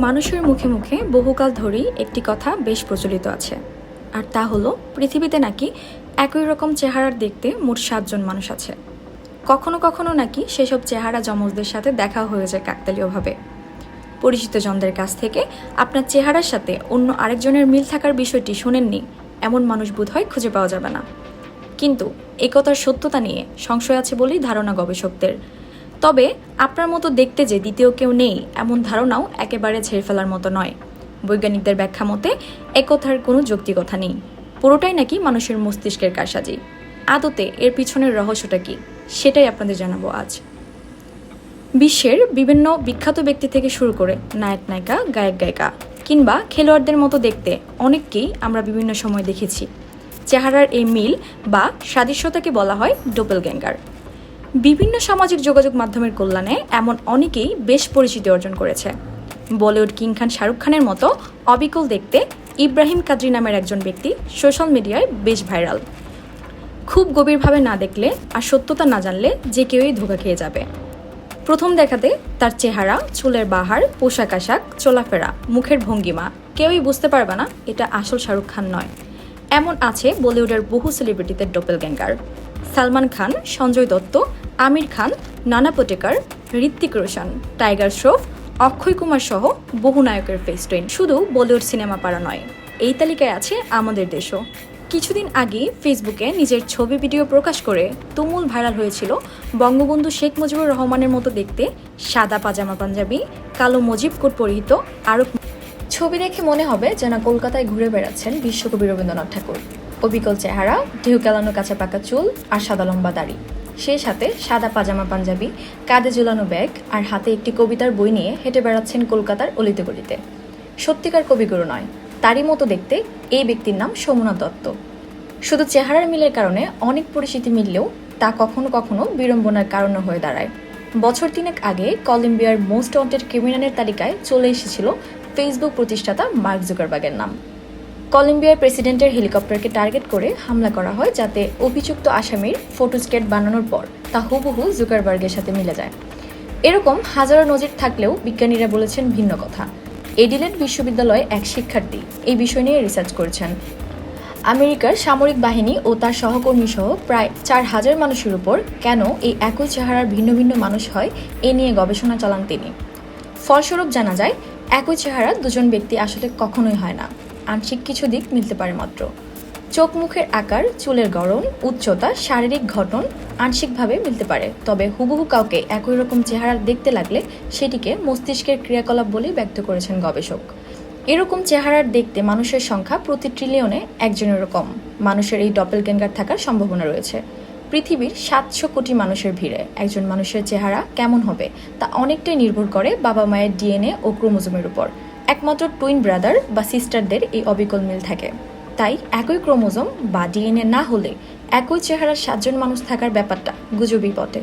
মানুষের মুখে মুখে বহুকাল ধরেই একটি কথা বেশ প্রচলিত আছে। আর তা হলো, পৃথিবীতে নাকি একই রকম চেহারার দেখতে মোট সাতজন মানুষ আছে। কখনো কখনো নাকি সেসব চেহারা যমজদের সাথে দেখা হয়ে যায় কাকতালীয়ভাবে। পরিচিত জনদের কাছ থেকে আপনার চেহারার সাথে অন্য আরেকজনের মিল থাকার বিষয়টি শোনেননি, এমন মানুষ বোধহয় খুঁজে পাওয়া যাবে না। কিন্তু একতার সত্যতা নিয়ে সংশয় আছে বলেই ধারণা গবেষকদের। তবে আপনার মতো দেখতে যে দ্বিতীয় কেউ নেই, এমন ধারণাও একেবারে ছেড়ে ফেলার মতো নয়। বৈজ্ঞানিকদের ব্যাখ্যা মতে, একথার কোনো যৌক্তিকতা নেই। পুরোটাই নাকি মানুষের মস্তিষ্কের কারসাজি। আদতে এর পিছনের রহস্যটা কি, সেটাই আপনাদের জানাব আজ। বিশ্বের বিভিন্ন বিখ্যাত ব্যক্তি থেকে শুরু করে নায়ক, নায়িকা, গায়ক, গায়িকা, কিংবা খেলোয়াড়দের মতো দেখতে অনেককেই আমরা বিভিন্ন সময় দেখেছি। চেহারার এই মিল বা সাদৃশ্যতাকে বলা হয় ডোপেল গ্যাঙ্গার বিভিন্ন সামাজিক যোগাযোগ মাধ্যমের কল্যাণে এমন অনেকেই বেশ পরিচিতি অর্জন করেছে। বলিউড কিং খান শাহরুখ খানের মতো অবিকল দেখতে ইব্রাহিম কাদরি নামের একজন ব্যক্তি সোশ্যাল মিডিয়ায় বেশ ভাইরাল। খুব গভীরভাবে না দেখলে আর সত্যতা না জানলে যে কেউই ধোকা খেয়ে যাবে। প্রথম দেখাতে তার চেহারা, চুলের বাহার, পোশাক আশাক, চলাফেরা, মুখের ভঙ্গিমা, কেউই বুঝতে পারবে না এটা আসল শাহরুখ খান নয়। এমন আছে বলিউডের বহু সেলিব্রিটিদের ডোপেল গ্যাঙ্গার সালমান খান, সঞ্জয় দত্ত, আমির খান, নানা পটেকার ঋত্বিক রোশন, টাইগার শ্রফ, অক্ষয় কুমার সহ বহু নায়কের ফেস ট্রেন শুধু বলিউড সিনেমা পাড়া নয়, এই তালিকায় আছে আমাদের দেশও। কিছুদিন আগে ফেসবুকে নিজের ছবি ভিডিও প্রকাশ করে তুমুল ভাইরাল হয়েছিল বঙ্গবন্ধু শেখ মুজিবুর রহমানের মতো দেখতে সাদা পাজামা পাঞ্জাবি, কালো মুজিব কোট পরিহিত আরব ছবি দেখে মনে হবে যেন কলকাতায় ঘুরে বেড়াচ্ছেন বিশ্বকবি রবীন্দ্রনাথ ঠাকুর। অবিকল চেহারা, ঢেউ কেলানো কাঁচা পাকা চুল আর সাদা লম্বা দাড়ি। সেই সাথে সাদা পাজামা পাঞ্জাবি, কাঁধে ঝুলানো ব্যাগ আর হাতে একটি কবিতার বই নিয়ে হেঁটে বেড়াচ্ছেন কলকাতার অলিতে গলিতে সত্যিকার কবিগুরু নয়, তারই মতো দেখতে এই ব্যক্তির নাম সোমনাথ দত্ত। শুধু চেহারার মিলের কারণে অনেক পরিচিতি মিললেও তা কখনো কখনো বিড়ম্বনার কারণও হয়ে দাঁড়ায়। বছর তিনেক আগে কলম্বিয়ার মোস্ট ওয়ান্টেড ক্রিমিনালের তালিকায় চলে এসেছিল ফেসবুক প্রতিষ্ঠাতা মার্ক জুকারবার্গের নাম। কলম্বিয়ার প্রেসিডেন্টের হেলিকপ্টারকে টার্গেট করে হামলা করা হয় যাতে অভিযুক্ত আসামির ফটোস্কেট বানানোর পর তা হুবহু জুকারবার্গের সাথে মিলে যায়। এরকম হাজারো নজির থাকলেও বিজ্ঞানীরা বলেছেন ভিন্ন কথা। এডিলেড বিশ্ববিদ্যালয়ে এক শিক্ষার্থী এই বিষয় নিয়ে রিসার্চ করেছেন। আমেরিকার সামরিক বাহিনী ও তার সহকর্মী সহ প্রায় চার হাজার মানুষের উপর কেন এই একই চেহারার ভিন্ন ভিন্ন মানুষ হয়, এ নিয়ে গবেষণা চালান তিনি। ফলস্বরূপ জানা যায় একই চেহারা দুজন ব্যক্তি আসলে কখনোই হয় না। আংশিক কিছু দিক মিলতে পারে মাত্র। চোখ মুখের আকার, চুলের গরম উচ্চতা, শারীরিক ঘটন আংশিকভাবে মিলতে পারে। তবে হুবহু কাউকে একই রকম চেহারা দেখতে লাগলে সেটিকে মস্তিষ্কের ক্রিয়াকলাপ বলেই ব্যক্ত করেছেন গবেষক। এরকম চেহারার দেখতে মানুষের সংখ্যা প্রতি ট্রিলিয়নে একজনেরও কম। মানুষের এই ডপেল গ্যাঙ্গার থাকার সম্ভাবনা রয়েছে। পৃথিবীর সাতশো কোটি মানুষের ভিড়ে। একজন মানুষের চেহারা কেমন হবে তা অনেকটাই নির্ভর করে বাবা মায়ের ডিএনএ ও ক্রোমোজোমের উপর। একমাত্র টুইন ব্রাদার বা সিস্টারদের এই অবিকল মিল থাকে। তাই একই ক্রোমোজোম বা ডিএনএ না হলে একই চেহারার সাতজন মানুষ থাকার ব্যাপারটা গুজবই বটে।